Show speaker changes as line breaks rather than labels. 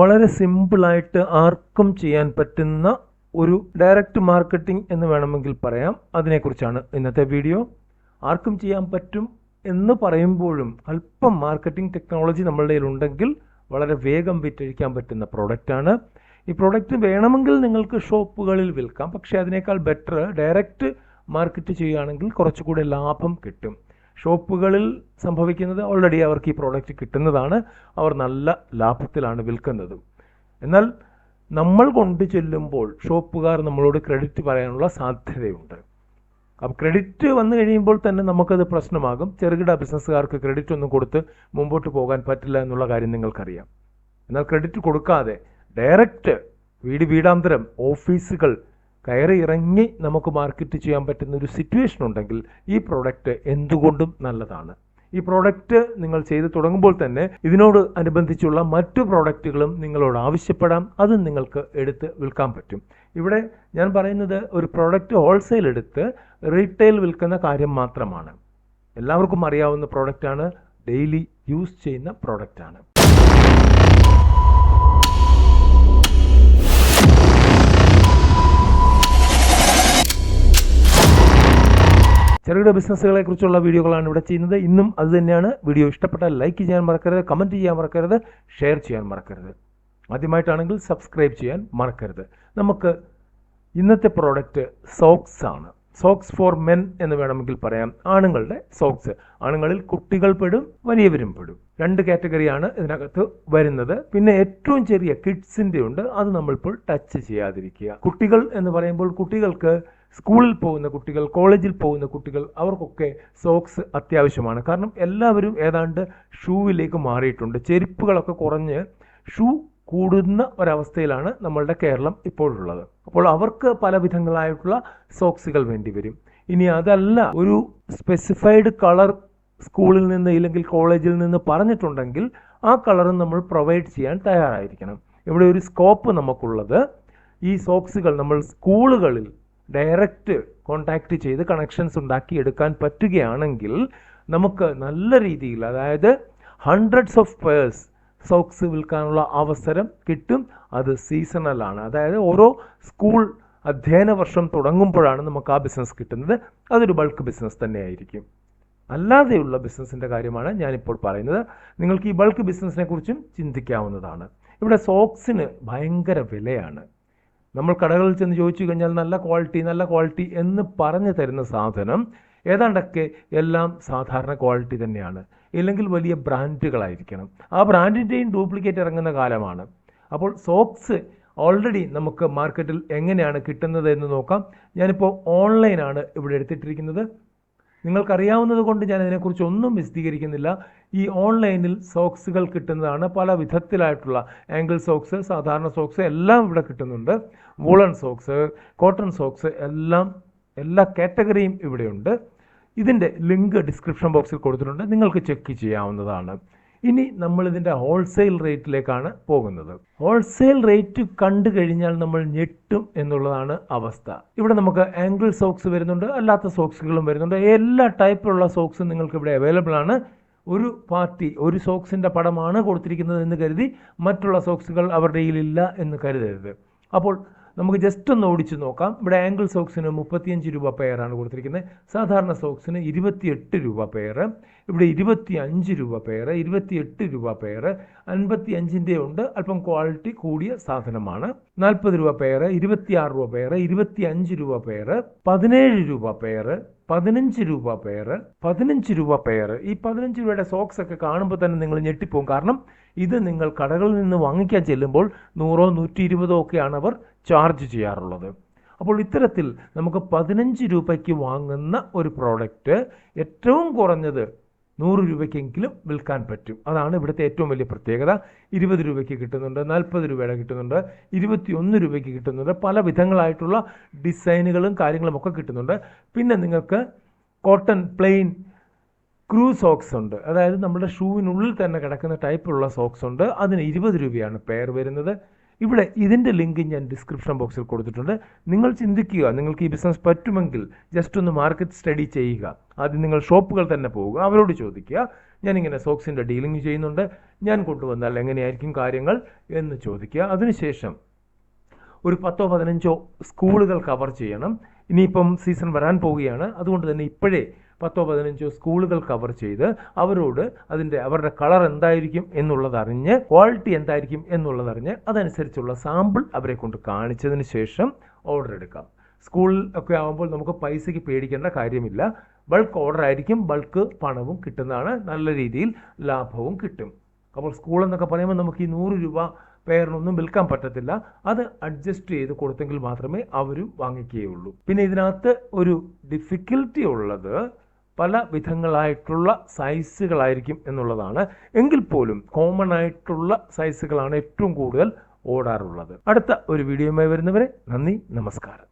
വളരെ സിമ്പിളായിട്ട് ആർക്കും ചെയ്യാൻ പറ്റുന്ന ഒരു ഡയറക്റ്റ് മാർക്കറ്റിംഗ് എന്ന് വേണമെങ്കിൽ പറയാം. അതിനെക്കുറിച്ചാണ് ഇന്നത്തെ വീഡിയോ ആർക്കും ചെയ്യാൻ പറ്റും എന്ന് പറയുമ്പോഴും അല്പം മാർക്കറ്റിംഗ് ടെക്നോളജി നമ്മളുടെ ഉണ്ടെങ്കിൽ വളരെ വേഗം വിറ്റഴിക്കാൻ പറ്റുന്ന പ്രോഡക്റ്റാണ് ഈ പ്രോഡക്റ്റ് വേണമെങ്കിൽ നിങ്ങൾക്ക് ഷോപ്പുകളിൽ വിൽക്കാം. പക്ഷേ അതിനേക്കാൾ ബെറ്റർ ഡയറക്റ്റ് മാർക്കറ്റ് ചെയ്യുകയാണെങ്കിൽ കുറച്ചുകൂടി ലാഭം കിട്ടും. ഷോപ്പുകളിൽ സംഭവിക്കുന്നത് ഓൾറെഡി അവർക്ക് ഈ പ്രോഡക്റ്റ് കിട്ടുന്നതാണ്. അവർ നല്ല ലാഭത്തിലാണ് വിൽക്കുന്നത്. എന്നാൽ നമ്മൾ കൊണ്ടു ചെല്ലുമ്പോൾ ഷോപ്പുകാർ നമ്മളോട് ക്രെഡിറ്റ് പറയാനുള്ള സാധ്യതയുണ്ട്. അപ്പോൾ ക്രെഡിറ്റ് വന്നു കഴിയുമ്പോൾ തന്നെ നമുക്കത് പ്രശ്നമാകും. ചെറുകിട ബിസിനസ്സുകാർക്ക് ക്രെഡിറ്റ് ഒന്നും കൊടുത്ത് മുമ്പോട്ട് പോകാൻ പറ്റില്ല എന്നുള്ള കാര്യം നിങ്ങൾക്കറിയാം. എന്നാൽ ക്രെഡിറ്റ് കൊടുക്കാതെ ഡയറക്റ്റ് വീട് വീടാന്തരം ഓഫീസുകൾ കയറി ഇറങ്ങി നമുക്ക് മാർക്കറ്റ് ചെയ്യാൻ പറ്റുന്ന ഒരു സിറ്റുവേഷൻ ഉണ്ടെങ്കിൽ ഈ പ്രോഡക്റ്റ് എന്തുകൊണ്ടും നല്ലതാണ്. ഈ പ്രോഡക്റ്റ് നിങ്ങൾ ചെയ്തു തുടങ്ങുമ്പോൾ തന്നെ ഇതിനോട് അനുബന്ധിച്ചുള്ള മറ്റു പ്രോഡക്റ്റുകളും നിങ്ങളോട് ആവശ്യപ്പെടാം. അതും നിങ്ങൾക്ക് എടുത്ത് വിൽക്കാൻ പറ്റും. ഇവിടെ ഞാൻ പറയുന്നത് ഒരു പ്രോഡക്റ്റ് ഹോൾസെയിൽ എടുത്ത് റീറ്റെയിൽ വിൽക്കുന്ന കാര്യം മാത്രമാണ്. എല്ലാവർക്കും അറിയാവുന്ന പ്രോഡക്റ്റാണ് ഡെയിലി യൂസ് ചെയ്യുന്ന പ്രോഡക്റ്റാണ് ചെറുകിട ബിസിനസ്സുകളെ കുറിച്ചുള്ള വീഡിയോകളാണ് ഇവിടെ ചെയ്യുന്നത്. ഇന്നും അത് തന്നെയാണ്. വീഡിയോ ഇഷ്ടപ്പെട്ടാൽ ലൈക്ക് ചെയ്യാൻ മറക്കരുത് കമന്റ് ചെയ്യാൻ മറക്കരുത് ഷെയർ ചെയ്യാൻ മറക്കരുത്. ആദ്യമായിട്ടാണെങ്കിൽ സബ്സ്ക്രൈബ് ചെയ്യാൻ മറക്കരുത്. നമുക്ക് ഇന്നത്തെ പ്രോഡക്റ്റ് സോക്സ് ആണ്. സോക്സ് ഫോർ മെൻ എന്ന് വേണമെങ്കിൽ പറയാം. ആണുങ്ങളുടെ സോക്സ് ആണുങ്ങളിൽ കുട്ടികൾ പെടും വലിയവരും പെടും. രണ്ട് കാറ്റഗറിയാണ് ഇതിനകത്ത് വരുന്നത്. പിന്നെ ഏറ്റവും ചെറിയ കിഡ്സിന്റെ ഉണ്ട്. അത് നമ്മളിപ്പോൾ ടച്ച് ചെയ്യാതിരിക്കുക. കുട്ടികൾ എന്ന് പറയുമ്പോൾ കുട്ടികൾക്ക് സ്കൂളിൽ പോകുന്ന കുട്ടികൾ കോളേജിൽ പോകുന്ന കുട്ടികൾ അവർക്കൊക്കെ സോക്സ് അത്യാവശ്യമാണ്. കാരണം എല്ലാവരും ഏതാണ്ട് ഷൂവിലേക്ക് മാറിയിട്ടുണ്ട്. ചെരുപ്പുകളൊക്കെ കുറഞ്ഞ് ഷൂ കൂടുന്ന ഒരവസ്ഥയിലാണ് നമ്മളുടെ കേരളം ഇപ്പോഴുള്ളത്. അപ്പോൾ അവർക്ക് പല വിധങ്ങളായിട്ടുള്ള സോക്സുകൾ വേണ്ടി വരും. ഇനി അതല്ല ഒരു സ്പെസിഫൈഡ് കളർ സ്കൂളിൽ നിന്ന് ഇല്ലെങ്കിൽ കോളേജിൽ നിന്ന് പറഞ്ഞിട്ടുണ്ടെങ്കിൽ ആ കളറും നമ്മൾ പ്രൊവൈഡ് ചെയ്യാൻ തയ്യാറായിരിക്കണം. ഇവിടെ ഒരു സ്കോപ്പ് നമുക്കുള്ളത്. ഈ സോക്സുകൾ നമ്മൾ സ്കൂളുകളിൽ ഡയറക്റ്റ് കോണ്ടാക്ട് ചെയ്ത് കണക്ഷൻസ് ഉണ്ടാക്കി എടുക്കാൻ പറ്റുകയാണെങ്കിൽ നമുക്ക് നല്ല രീതിയിൽ അതായത് ഹൺഡ്രഡ്സ് ഓഫ് പേഴ്സ് സോക്സ് വിൽക്കാനുള്ള അവസരം കിട്ടും. അത് സീസണലാണ് അതായത് ഓരോ സ്കൂൾ അധ്യയന വർഷം തുടങ്ങുമ്പോഴാണ് നമുക്ക് ആ ബിസിനസ് കിട്ടുന്നത്. അതൊരു ബൾക്ക് ബിസിനസ് തന്നെയായിരിക്കും. അല്ലാതെയുള്ള ബിസിനസ്സിന്റെ കാര്യമാണ് ഞാനിപ്പോൾ പറയുന്നത്. നിങ്ങൾക്ക് ഈ ബൾക്ക് ബിസിനസ്സിനെ കുറിച്ചും ചിന്തിക്കാവുന്നതാണ്. ഇവിടെ സോക്സിന് ഭയങ്കര വിലയാണ്. നമ്മൾ കടകളിൽ ചെന്ന് ചോദിച്ചു കഴിഞ്ഞാൽ നല്ല ക്വാളിറ്റി നല്ല ക്വാളിറ്റി എന്ന് പറഞ്ഞു തരുന്ന സാധനം ഏതാണ്ടൊക്കെ എല്ലാം സാധാരണ ക്വാളിറ്റി തന്നെയാണ്. ഇല്ലെങ്കിൽ വലിയ ബ്രാൻഡുകളായിരിക്കണം ആ ബ്രാൻഡിന്റെയും ഡ്യൂപ്ലിക്കേറ്റ് ഇറങ്ങുന്ന കാലമാണ്. അപ്പോൾ സോക്സ് ഓൾറെഡി നമുക്ക് മാർക്കറ്റിൽ എങ്ങനെയാണ് കിട്ടുന്നത് എന്ന് നോക്കാം. ഞാനിപ്പോൾ ഓൺലൈനാണ് ഇവിടെ എടുത്തിട്ടിരിക്കുന്നത്. നിങ്ങൾക്കറിയാവുന്നത് കൊണ്ട് ഞാൻ അതിനെക്കുറിച്ച് ഒന്നും വിശദീകരിക്കുന്നില്ല. ഈ ഓൺലൈനിൽ സോക്സുകൾ കിട്ടുന്നതാണ് പല വിധത്തിലായിട്ടുള്ള ആംഗിൾ സോക്സ് സാധാരണ സോക്സ് എല്ലാം ഇവിടെ കിട്ടുന്നുണ്ട്. വൂളൺ സോക്സ് കോട്ടൺ സോക്സ് എല്ലാം എല്ലാ കാറ്റഗറിയും ഇവിടെയുണ്ട്. ഇതിന്റെ ലിങ്ക് ഡിസ്ക്രിപ്ഷൻ ബോക്സിൽ കൊടുത്തിട്ടുണ്ട്. നിങ്ങൾക്ക് ചെക്ക് ചെയ്യാവുന്നതാണ്. ഇനി നമ്മൾ ഇതിന്റെ ഹോൾസെയിൽ റേറ്റിലേക്കാണ് പോകുന്നത്. ഹോൾസെയിൽ റേറ്റ് കണ്ടു കഴിഞ്ഞാൽ നമ്മൾ ഞെട്ടും എന്നുള്ളതാണ് അവസ്ഥ. ഇവിടെ നമുക്ക് ആംഗിൾ സോക്സ് വരുന്നുണ്ട് അല്ലാത്ത സോക്സുകളും വരുന്നുണ്ട്. എല്ലാ ടൈപ്പിലുള്ള സോക്സും നിങ്ങൾക്ക് ഇവിടെ അവൈലബിൾ ആണ്. ഒരു പാർട്ടി ഒരു സോക്സിന്റെ പടമാണ് കൊടുത്തിരിക്കുന്നത് എന്ന് കരുതി മറ്റുള്ള സോക്സുകൾ അവരുടെ കയ്യിലില്ല എന്ന് കരുതരുത്. അപ്പോൾ നമുക്ക് ജസ്റ്റ് ഒന്ന് ഓടിച്ചു നോക്കാം. ഇവിടെ ആംഗിൾ സോക്സിന് മുപ്പത്തിയഞ്ച് രൂപ പെയറാണ് കൊടുത്തിരിക്കുന്നത്. സാധാരണ സോക്സിന് ഇരുപത്തിയെട്ട് രൂപ പെയർ ഇവിടെ ഇരുപത്തി അഞ്ച് രൂപ പെയർ ഇരുപത്തിയെട്ട് രൂപ പെയർ അൻപത്തി അഞ്ചിന്റെ ഉണ്ട്. അല്പം ക്വാളിറ്റി കൂടിയ സാധനമാണ്. നാൽപ്പത് രൂപ പെയർ ഇരുപത്തിയാറ് രൂപ പെയർ ഇരുപത്തി അഞ്ച് രൂപ പെയർ പതിനേഴ് രൂപ പെയർ പതിനഞ്ച് രൂപ പെയർ പതിനഞ്ച് രൂപ പെയർ ഈ പതിനഞ്ച് രൂപയുടെ സോക്സ് ഒക്കെ കാണുമ്പോൾ തന്നെ നിങ്ങൾ ഞെട്ടിപ്പോകും കാരണം ഇത് നിങ്ങൾ കടകളിൽ നിന്ന് വാങ്ങിക്കാൻ ചെല്ലുമ്പോൾ നൂറോ നൂറ്റി ഇരുപതോ ഒക്കെയാണ് അവർ ചാർജ് ചെയ്യാറുള്ളത്. അപ്പോൾ ഇത്തരത്തിൽ നമുക്ക് പതിനഞ്ച് രൂപയ്ക്ക് വാങ്ങുന്ന ഒരു പ്രോഡക്റ്റ് ഏറ്റവും കുറഞ്ഞത് നൂറ് രൂപയ്ക്കെങ്കിലും വിൽക്കാൻ പറ്റും. അതാണ് ഇവിടുത്തെ ഏറ്റവും വലിയ പ്രത്യേകത. ഇരുപത് രൂപയ്ക്ക് കിട്ടുന്നുണ്ട് നാൽപ്പത് രൂപയുടെ കിട്ടുന്നുണ്ട് ഇരുപത്തി ഒന്ന് രൂപയ്ക്ക് കിട്ടുന്നുണ്ട് പല വിധങ്ങളായിട്ടുള്ള ഡിസൈനുകളും കാര്യങ്ങളും ഒക്കെ കിട്ടുന്നുണ്ട്. പിന്നെ നിങ്ങൾക്ക് കോട്ടൺ പ്ലെയിൻ ക്രൂ സോക്സ് ഉണ്ട്. അതായത് നമ്മുടെ ഷൂവിനുള്ളിൽ തന്നെ കിടക്കുന്ന ടൈപ്പുള്ള സോക്സ് ഉണ്ട്. അതിന് ഇരുപത് രൂപയാണ് പെയർ വരുന്നത്. ഇവിടെ ഇതിന്റെ ലിങ്ക് ഞാൻ ഡിസ്ക്രിപ്ഷൻ ബോക്സിൽ കൊടുത്തിട്ടുണ്ട്. നിങ്ങൾ ചിന്തിക്കുക നിങ്ങൾക്ക് ഈ ബിസിനസ് പറ്റുമെങ്കിൽ ജസ്റ്റ് ഒന്ന് മാർക്കറ്റ് സ്റ്റഡി ചെയ്യുക. ആദ്യം നിങ്ങൾ ഷോപ്പുകൾ തന്നെ പോവുക അവരോട് ചോദിക്കുക. ഞാനിങ്ങനെ സോക്സിന്റെ ഡീലിംഗ് ചെയ്യുന്നുണ്ട്. ഞാൻ കൊണ്ടുവന്നാൽ എങ്ങനെയായിരിക്കും കാര്യങ്ങൾ എന്ന് ചോദിക്കുക. അതിനുശേഷം ഒരു പത്തോ പതിനഞ്ചോ സ്കൂളുകൾ കവർ ചെയ്യണം. ഇനിയിപ്പം സീസൺ വരാൻ പോവുകയാണ്. അതുകൊണ്ട് തന്നെ ഇപ്പോഴേ പത്തോ പതിനഞ്ചോ സ്കൂളുകൾ കവർ ചെയ്ത് അവരോട് അതിന്റെ അവരുടെ കളർ എന്തായിരിക്കും എന്നുള്ളതറിഞ്ഞ് ക്വാളിറ്റി എന്തായിരിക്കും എന്നുള്ളതറിഞ്ഞ് അതനുസരിച്ചുള്ള സാമ്പിൾ അവരെ കൊണ്ട് കാണിച്ചതിന് ശേഷം ഓർഡർ എടുക്കാം. സ്കൂളിൽ ഒക്കെ ആകുമ്പോൾ നമുക്ക് പൈസയ്ക്ക് പേടിക്കേണ്ട കാര്യമില്ല. ബൾക്ക് ഓർഡർ ആയിരിക്കും ബൾക്ക് പണവും കിട്ടുന്നതാണ്. നല്ല രീതിയിൽ ലാഭവും കിട്ടും. അപ്പോൾ സ്കൂൾ എന്നൊക്കെ പറയുമ്പോൾ നമുക്ക് ഈ നൂറ് രൂപ പെയറിനൊന്നും വിൽക്കാൻ പറ്റത്തില്ല. അത് അഡ്ജസ്റ്റ് ചെയ്ത് കൊടുത്തെങ്കിൽ മാത്രമേ അവരും വാങ്ങിക്കുകയുള്ളൂ. പിന്നെ ഇതിനകത്ത് ഒരു ഡിഫിക്കൽറ്റി ഉള്ളത് പല വിധങ്ങളായിട്ടുള്ള സൈസുകളായിരിക്കും എന്നുള്ളതാണ്. എങ്കിൽ പോലും കോമൺ ആയിട്ടുള്ള സൈസുകളാണ് ഏറ്റവും കൂടുതൽ ഓടാറുള്ളത്. അടുത്ത ഒരു വീഡിയോയുമായി വരുന്നവരെ നന്ദി നമസ്കാരം.